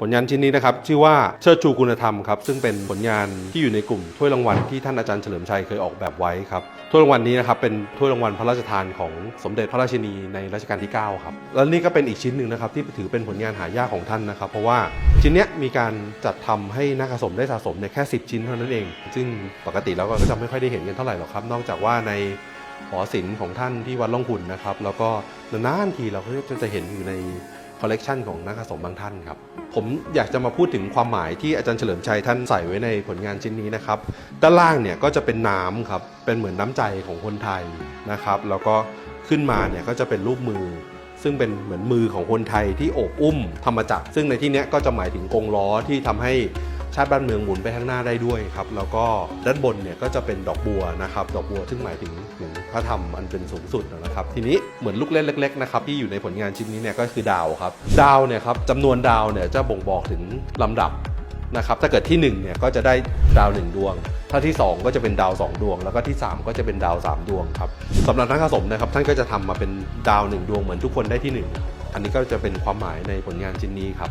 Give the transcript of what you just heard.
ผลงานชิ้นนี้นะครับชื่อว่าเชิดชูคุณธรรมครับซึ่งเป็นผลงานที่อยู่ในกลุ่มถ้วยรางวัลที่ท่านอาจารย์เฉลิมชัยเคยออกแบบไว้ครับถ้วยรางวัลนี้นะครับเป็นถ้วยรางวัลพระราชทานของสมเด็จพระราชินีในรัชกาลที่ 9 ครับ แล้วนี่ก็เป็นอีกชิ้นหนึ่งนะครับที่ถือเป็นผลงานหายากของท่านนะครับ เพราะว่าชิ้นเนี้ยมีการจัดทำให้นักสะสมได้สะสมเนี่ยแค่ 10 ชิ้นเท่านั้นเอง ซึ่งปกติแล้วก็จะไม่ค่อยได้เห็นกันเท่าไหร่หรอกครับ นอกจากว่าในหอศิลป์ของท่านที่วัดล่องขุนนะครับแล้วก็นานๆทีเราก็จะเห็นอยู่ใน คอลเลกชันของนักสะสมบางท่านครับ ผมอยากจะมาพูดถึงความหมายที่อาจารย์เฉลิมชัยท่านใส่ไว้ในผลงานชิ้นนี้นะครับด้านล่างเนี่ยก็จะเป็นน้ำครับเป็นเหมือนน้ำใจของคนไทยนะครับแล้วก็ขึ้นมาเนี่ยก็จะเป็นรูปมือ ซึ่งเป็นเหมือนมือของคนไทยที่โอบอุ้มธรรมจักรซึ่งในที่นี้ก็จะหมายถึงกงล้อที่ทำให้ ชาติบ้านเมืองหมุนไปข้างหน้าได้ด้วยครับแล้วก็ด้านบนเนี่ยก็จะเป็นดอกบัวนะครับดอกบัวซึ่งหมายถึงถึงพระธรรมอันเป็นสูงสุดนะครับทีนี้เหมือนลูกเล่นเล็กๆนะครับที่อยู่ในผลงานชิ้นนี้เนี่ยก็คือดาวครับดาวเนี่ยครับจำนวนดาวเนี่ยจะบ่งบอกถึงลำดับนะครับถ้าเกิดที่1เนี่ยก็จะได้ดาว 1 ดวง ถ้าที่ 2 ก็จะเป็นดาว 2 ดวง แล้วก็ที่ 3 ก็จะเป็นดาว 3 ดวงครับสำหรับนักสะสมนะครับท่านก็จะทำมาเป็นดาว 1 ดวงเหมือนทุกคนได้ที่ 1 อันนี้ก็จะเป็นความหมายในผลงานชิ้นนี้ครับ